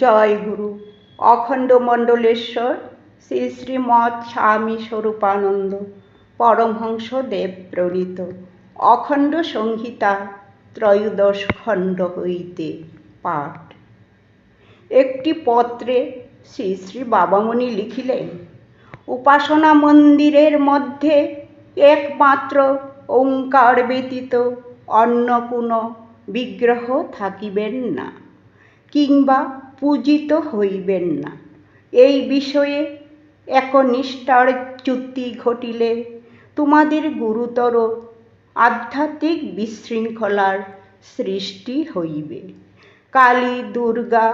জয় গুরু। অখণ্ড মণ্ডলেশ্বর, শ্রী শ্রীমৎ স্বামী স্বরূপানন্দ, পরমহংস দেব প্রণীত। অখণ্ড সংহিতা ত্রয়োদশ খণ্ড হইতে পাঠ। একটি পত্রে শ্রী শ্রী বাবামণি লিখিলেন, উপাসনা মন্দিরের মধ্যে একমাত্র ওঙ্কার ব্যতীত অন্য কোনো বিগ্রহ থাকিবেন না, কিংবা পূজিত হইবেন না। এই বিষয়ে একনিষ্ঠার চ্যুতি ঘটিলে তোমাদের গুরুতর আধ্যাত্মিক বিশৃঙ্খলার সৃষ্টি হইবে। কালী, দুর্গা,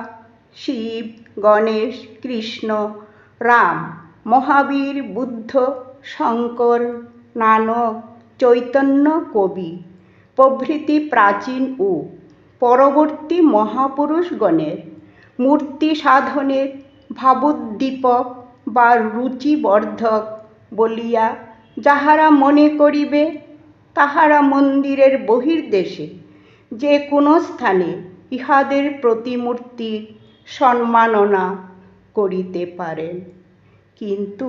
শিব, গণেশ, কৃষ্ণ, রাম, মহাবীর, বুদ্ধ, শঙ্কর, নানক, চৈতন্য কবি, প্রভৃতি প্রাচীন ও পরবর্তী মহাপুরুষগণের মূর্তি সাধনের ভাবোদ্দীপক বা রুচিবর্ধক বলিয়া যাহারা মনে করিবে, তাহারা মন্দিরের বহির্দেশে যে কোনো স্থানে ইহাদের প্রতিমূর্তির সম্মাননা করিতে পারেন। কিন্তু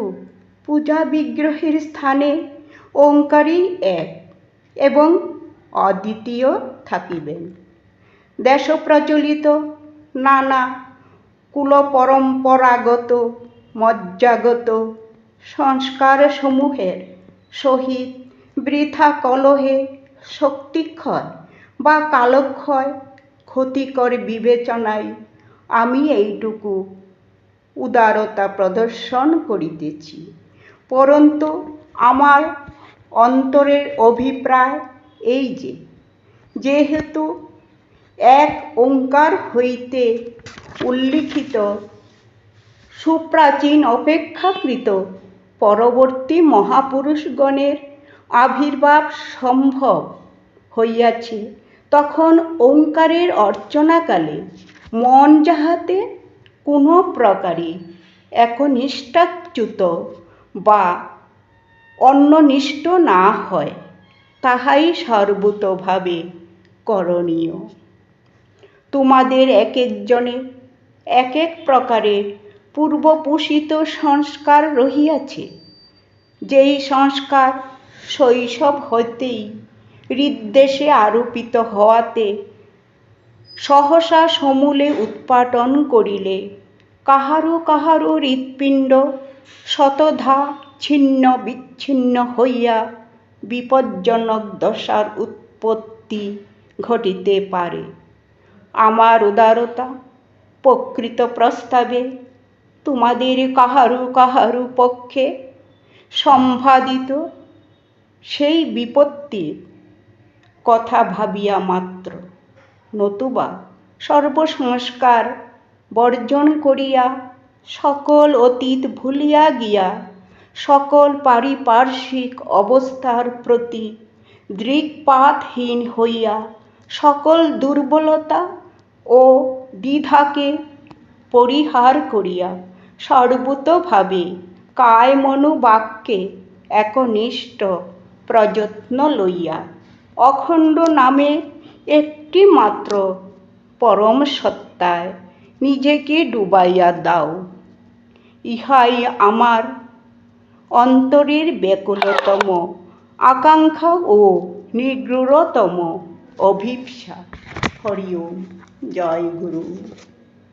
পূজা বিগ্রহের স্থানে ওঙ্কারই এক এবং অদ্বিতীয় থাকিবেন। দেশপ্রচলিত নানা কুলপরম্পরাগত, মজ্জাগত সংস্কারসমূহের সহিত বৃথা কলহে শক্তিক্ষয় বা কালক্ষয় ক্ষতিকর বিবেচনায় আমি এইটুকু উদারতা প্রদর্শন করিতেছি। পরন্তু আমার অন্তরের অভিপ্রায় এই যে, যেহেতু এক ওঙ্কার হইতে উল্লিখিত, সুপ্রাচীন অপেক্ষাকৃত পরবর্তী মহাপুরুষগণের আবির্ভাব সম্ভব হইয়াছে। তখন ওঙ্কারের অর্চনাকালে মন যাহাতে কোনো প্রকারে একনিষ্ঠাচ্যুত বা অন্যনিষ্ঠ না হয়, তাহাই সর্বতোভাবে করণীয়। তোমাদের এক একজনের এক এক প্রকারের পূর্বপোষিত সংস্কার রহিয়াছে। যেই সংস্কার শৈশব হইতেই হৃদ্দেশে আরোপিত হওয়াতে সহসা সমূলে উৎপাটন করিলে কাহারো কাহারো হৃৎপিণ্ড শতধা ছিন্ন বিচ্ছিন্ন হইয়া বিপজ্জনক দশার উৎপত্তি ঘটিতে পারে। আমার উদারতা প্রকৃত প্রস্তাবে তোমাদের কাহারু কাহারু পক্ষে সম্ভাদিত সেই বিপত্তির কথা ভাবিয়া মাত্র নতুবা সর্বসংস্কার বর্জন করিয়া সকল অতীত ভুলিয়া গিয়া সকল পারিপার্শ্বিক অবস্থার প্রতি দৃক্পাতহীন হইয়া সকল দুর্বলতা ও দ্বিধাকে পরিহার করিয়া সর্বতোভাবে কায় মনোবাক্যে একনিষ্ঠ প্রযত্ন লইয়া, অখণ্ড নামে একটি মাত্র পরম সত্তায় নিজেকে ডুবাইয়া দাও। ইহাই আমার অন্তরের ব্যাকুলতম আকাঙ্ক্ষা ও নিগূঢ়তম অভিপ্সা। হরি ওম জয় গুরু